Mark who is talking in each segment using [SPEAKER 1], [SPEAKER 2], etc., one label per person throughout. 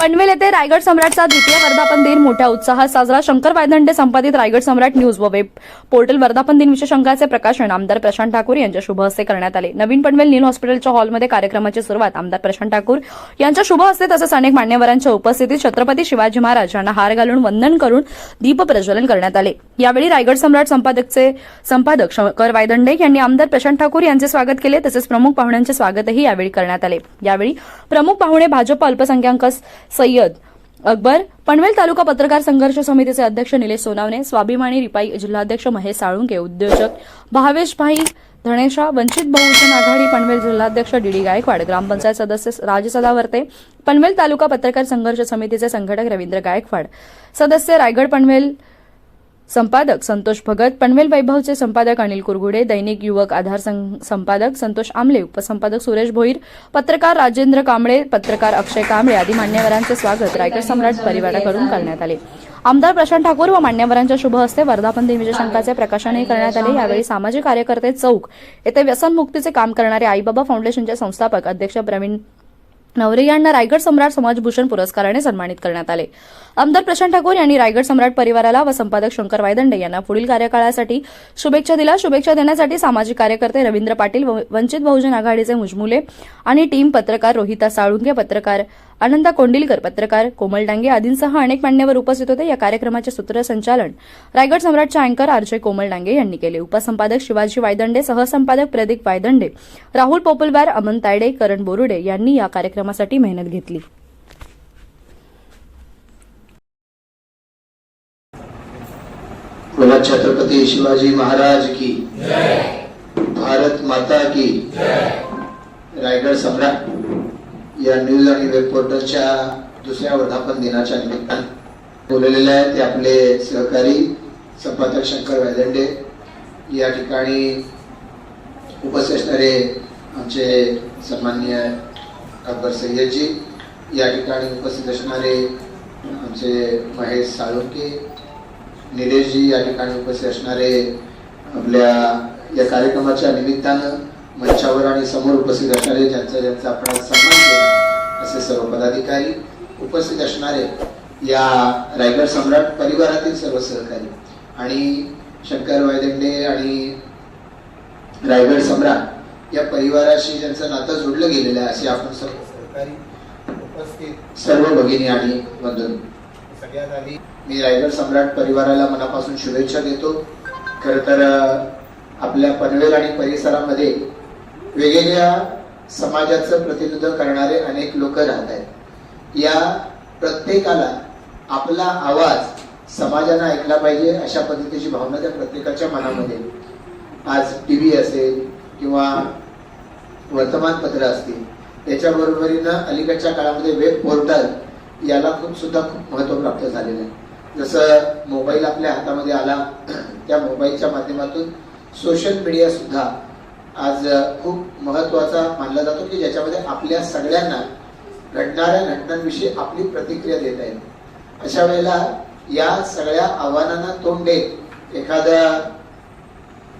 [SPEAKER 1] पनवेल येथे रायगड सम्राटचा द्वितीय वर्धापन दिन. मोठ्या उत्साहात साजरा शंकर वायदंडे संपादित रायगड सम्राट न्यूज व वेब पोर्टल. वर्धापन दिन विशेषांकाचे प्रकाशन आमदार प्रशांत ठाकूर यांच्या शुभ हस्ते करण्यात आले. नवीन पनवेल नील हॉस्पिटलच्या हॉलमध्ये कार्यक्रमाची सुरुवात आमदार प्रशांत ठाकूर यांच्या शुभ हस्ते तसेच अनेक मान्यवरांच्या उपस्थितीत छत्रपती शिवाजी महाराज यांना हार घालून वंदन करून दीप प्रज्वलन करण्यात आले. यावेळी रायगड सम्राट संपादकचे संपादक शंकर वायदंडे यांनी आमदार प्रशांत ठाकूर यांचे स्वागत केले. तसेच प्रमुख पाहुण्यांचे स्वागतही यावेळी करण्यात आले. यावेळी प्रमुख पाहुणे भाजप अल्पसंख्याक सय्यद. अकबर पनवेल तालुका पत्रकार संघर्ष समितीचे अध्यक्ष निलेश सोनावणे स्वाभिमानी रिपाई जिल्हाध्यक्ष महेश साळुंके उद्योजक भावेश भाई धनेशा वंचित बहुजन आघाडी पनवेल जिल्हाध्यक्ष डीडी गायकवाड ग्रामपंचायत सदस्य राज सदावर्ते पनवेल तालुका पत्रकार संघर्ष समितीचे संघटक रवींद्र गायकवाड सदस्य रायगड पनवेल संपादक संतोष भगत पनवेल वैभवचे संपादक अनिल कुरघुडे दैनिक युवक आधार संपादक संतोष आमले उपसंपादक सुरेश भोईर पत्रकार राजेंद्र कांबळे पत्रकार अक्षय कांबळे आदी मान्यवरांचे स्वागत रायगड सम्राट परिवाराकडून करण्यात आले. आमदार प्रशांत ठाकूर व मान्यवरांच्या शुभ हस्ते वर्धापन दिन विजय शंकाचे प्रकाशनही करण्यात आले. यावेळी सामाजिक कार्यकर्ते चौक येथे व्यसनमुक्तीचे काम करणारे आईबाबा फाउंडेशनचे संस्थापक अध्यक्ष प्रवीण नवरे यांना रायगड सम्राट समाजभूषण पुरस्काराने सन्मानित करण्यात आले. आमदार प्रशांत ठाकूर यांनी रायगड सम्राट परिवाराला व संपादक शंकर वायदंडे यांना पुढील कार्यकाळासाठी शुभेच्छा दिल्या. शुभेच्छा देण्यासाठी सामाजिक कार्यकर्ते रवींद्र पाटील व वंचित बहुजन आघाडीचे मुजमुले आणि टीम पत्रकार रोहिता साळुंगे पत्रकार आनंदा कोंडिलकर पत्रकार कोमल डांगे आदींसह अनेक मान्यवर उपस्थित होते. या कार्यक्रमाचे सूत्रसंचालन रायगड सम्राटचे अँकर आरजे कोमल डांगे यांनी केले. उपसंपादक शिवाजी वायदंडे सहसंपादक प्रदीप वायदंडे राहुल पोपलवार अमन तायडे करण बोरुडे यांनी या कार्यक्रमासाठी मेहनत घेतली.
[SPEAKER 2] छत्रपती शिवाजी महाराज की भारत माता की रायगड सम्राट या न्यूज आणि वेब पोर्टलच्या दुसऱ्या वर्धापन दिनाच्या निमित्ताने बोललेले आहेत ते आपले सहकारी संपादक शंकर वैदंडे या ठिकाणी उपस्थित असणारे आमचे सन्मान्य अकबर सय्यदजी या ठिकाणी उपस्थित असणारे आमचे महेश साळुंके निलेशजी या ठिकाणी उपस्थित असणारे आपल्या या कार्यक्रमाच्या निमित्तानं मंचावर आणि समोर उपस्थित असणारे ज्यांचा ज्यांचा आपण सन्मान केला असे सर्व पदाधिकारी उपस्थित असणारे या रायगड सम्राट परिवारातील सर्व सहकारी आणि शंकर वायदंडे आणि रायगड सम्राट या परिवाराशी ज्यांचं नातं जोडलं गेलेलं आहे असे आपण सर्व सहकारी उपस्थित सर्व भगिनी आणि बंधून सगळ्यात आधी मी रायगड सम्राट परिवाराला मनापासून शुभेच्छा देतो. खर तर आपल्या पनवेल आणि परिसरामध्ये वेगवेगळ्या समाजाचं प्रतिनिधित्व करणारे अनेक लोक राहत आहेत. या प्रत्येकाला आपला आवाज समाजानं ऐकला पाहिजे अशा पद्धतीची भावना त्या प्रत्येकाच्या मनामध्ये. आज टी व्ही असेल किंवा वर्तमानपत्र असतील त्याच्याबरोबरीनं अलीकडच्या काळामध्ये वेब पोर्टल याला खूप सुद्धा खूप महत्त्व प्राप्त झालेलं आहे. जसं मोबाईल आपल्या हातामध्ये आला त्या मोबाईलच्या माध्यमातून सोशल मीडिया सुद्धा आज खूप महत्त्वाचा मानला जातो की ज्याच्यामध्ये आपल्या सगळ्यांना घडणाऱ्या घटनांविषयी आपली प्रतिक्रिया देता येईल अशा वेळेला या सगळ्या आव्हानांना तोंड देत एखाद्या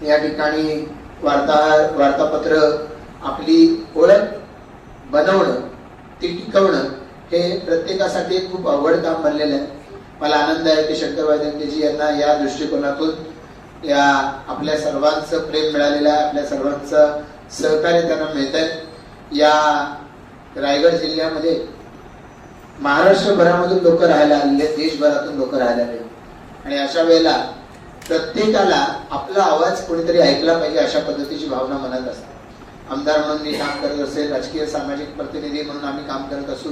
[SPEAKER 2] या ठिकाणी वार्ताहर वार्तापत्र आपली ओळख बनवणं ती टिकवणं हे प्रत्येकासाठी खूप अवघड काम बनलेलं आहे. मला आनंद आहे की शंकर यांना या दृष्टिकोनातून या आपल्या सर्वांचं प्रेम मिळालेलं आहे आपल्या सर्वांचं सहकार्य त्यांना मिळत आहे या रायगड जिल्ह्यामध्ये महाराष्ट्रभरामधून लोक राहायला आलेले देशभरातून लोक राहायला आले आणि अशा वेळेला प्रत्येकाला आपला आवाज कोणीतरी ऐकला पाहिजे अशा पद्धतीची भावना मनात असते. आमदार म्हणून मी काम करत असेल राजकीय सामाजिक प्रतिनिधी म्हणून आम्ही काम करत असू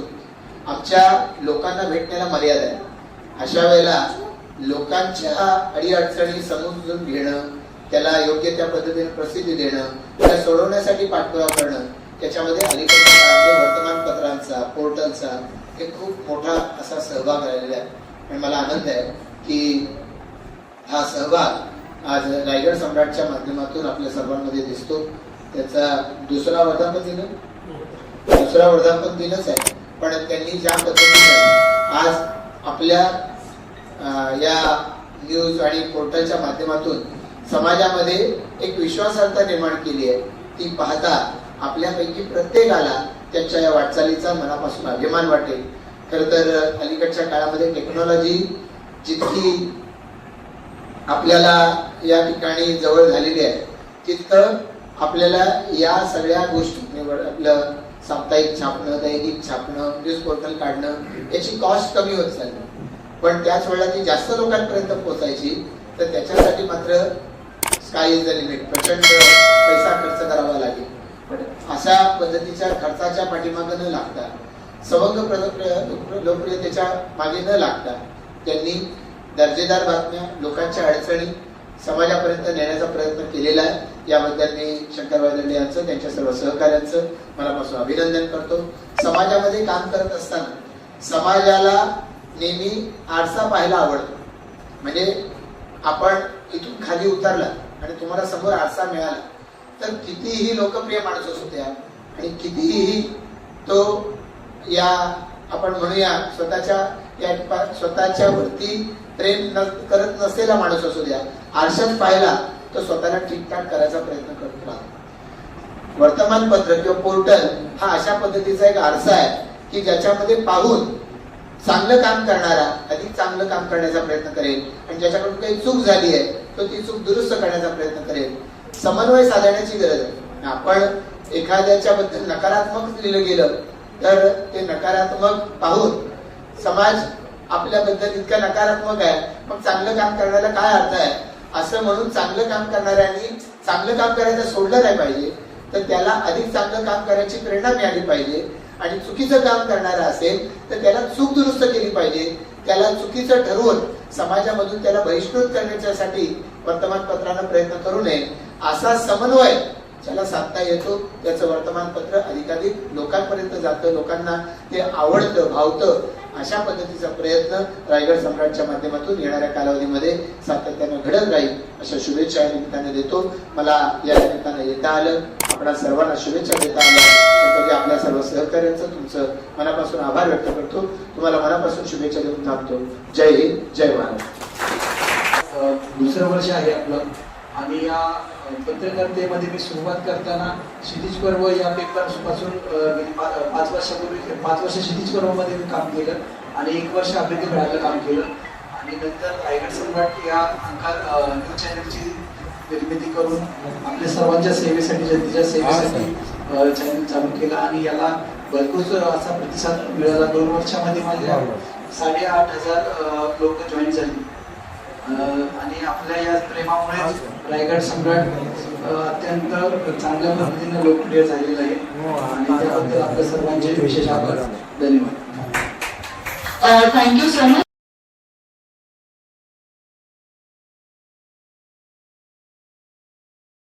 [SPEAKER 2] आमच्या लोकांना भेटण्याला मर्यादा आहे. अशा वेळेला लोकांच्या अडीअडचणी समजून घेणं त्याला योग्य त्या पद्धतीने प्रसिद्धी देणं त्या सोडवण्यासाठी पाठपुरावा करणं त्याच्यामध्ये अलीकडच्या वर्तमानपत्रांचा पोर्टलचा एक खूप मोठा असा सहभाग राहिलेला आहे. आणि मला आनंद आहे की हा सहभाग आज रायगड सम्राटच्या माध्यमातून आपल्या सर्वांमध्ये दिसतो. त्याचा दुसरा वर्धापन दिन दुसरा वर्धापन दिनच आहे. पण त्यांनी ज्या पद्धतीने आज आपल्या या न्यूज आणि पोर्टलच्या माध्यमातून समाजामध्ये एक विश्वासार्हता निर्माण केली आहे. ती पाहता आपल्यापैकी प्रत्येकाला त्यांच्या या वाटचालीचा मनापासून अभिमान वाटेल. खर तर अलीकडच्या काळामध्ये टेक्नॉलॉजी जितकी आपल्याला या ठिकाणी जवळ झालेली आहे तितकं आपल्याला या सगळ्या गोष्टी निवड आपलं साप्ताहिक छापणं दैनिक छापणं न्यूज पोर्टल काढणं याची कॉस्ट कमी होत चालली. पण त्याच वेळेला ती जास्त लोकांपर्यंत पोहोचायची तर त्याच्यासाठी मात्र स्काय इज द लिमिट प्रचंड पैसा खर्च करावा लागेल. पण अशा पद्धतीच्या खर्चाच्या पाठीमागे न लागता सवंग लोकप्रियतेच्या मागे न लागता त्यांनी दर्जेदार बातम्या लोकांच्या अडचणी समाजापर्यंत नेण्याचा प्रयत्न केलेला आहे. याबद्दल मी शंकर वायदंडे यांचं त्यांच्या सर्व सहकार्यांचं मनापासून अभिनंदन करतो. समाजामध्ये काम करत असताना समाजाला नेहमी आरसा पाहायला आवडतो. म्हणजे आपण इथून खाली उतरला आणि तुम्हाला समोर आरसा मिळाला तर कितीही लोकप्रिय माणूस असू द्या आणि कितीही तो या आपण म्हणूया स्वतःच्या या स्वतःच्या वरती प्रेम न करत नसलेला माणूस असू द्या आरशात पाहिला तो स्वतःला ठीकठाक करायचा प्रयत्न करत राहतो वर्तमानपत्र किंवा पोर्टल हा अशा पद्धतीचा एक आरसा आहे की ज्याच्यामध्ये पाहून चांगलं काम करणारा अधिक चांगलं काम करण्याचा प्रयत्न करेल. आणि ज्याच्याकडून काही चूक झाली आहे तो ती चूक दुरुस्त करण्याचा प्रयत्न करेल. समन्वय साधण्याची गरज आहे. आपण एखाद्याच्या बद्दल नकारात्मक लिहिलं गेलं तर ते नकारात्मक पाहून समाज आपल्याबद्दल इतका नकारात्मक आहे मग चांगलं काम करण्याला काय अर्थ आहे? असं म्हणून चांगलं काम करणाऱ्यांनी चांगलं काम करायचं सोडलं नाही पाहिजे तर त्याला अधिक चांगलं काम करायची प्रेरणा मिळाली पाहिजे. आणि चुकीचं काम करणारा असेल तर त्याला चूक दुरुस्त केली पाहिजे. त्याला चुकीचं ठरवून समाजामधून त्याला बहिष्कृत करण्याच्यासाठी वर्तमानपत्रानं प्रयत्न करू नये. असा समन्वय ज्याला साधता येतो त्याचं वर्तमानपत्र अधिकाधिक लोकांपर्यंत जातं लोकांना ते आवडतं भावतं अशा पद्धतीचा प्रयत्न रायगड सम्राटच्या माध्यमातून येणाऱ्या कालावधीमध्ये सातत्यानं घडत राहील. अशा शुभेच्छा या निमित्ताने देतो. मला या निमित्तानं येता आलं. आपणा सर्वांना शुभेच्छा देता आल्या शंकरजी आपल्या सर्व सहकार्यांचं तुमचं मनापासून आभार व्यक्त करतो. तुम्हाला मनापासून शुभेच्छा देऊन थांबतो. जय हिंद जय महाराष्ट्र
[SPEAKER 3] दुसरं वर्ष आहे आपलं. आणि या पत्रकारितेमध्ये मी सुरुवात करताना क्षितिज पर्व या पेपरपासून पाच वर्षापूर्वी पाच वर्ष क्षितिज पर्वमध्ये मी काम केलं आणि एक वर्ष अभ्यर्थी मेळाव्याला काम केलं. आणि नंतर रायगड सम्राट या अंकार न्यूज चॅनलची निर्मिती करून आपल्या सर्वांच्या सेवेसाठी जनतेच्या सेवेसाठी चॅनल चालू केला आणि याला भरपूर असा प्रतिसाद मिळाला. दोन वर्षामध्ये माझ्या साडेआठ हजार लोक जॉईन झाली. आणि आपल्या या प्रेमामुळे रायगड सम्राट अत्यंत चांगल्या पद्धतीने लोकप्रिय झालेलं आहे. आणि त्याबद्दल आपल्या सर्वांचे विशेष आभार. धन्यवाद.
[SPEAKER 4] you so much.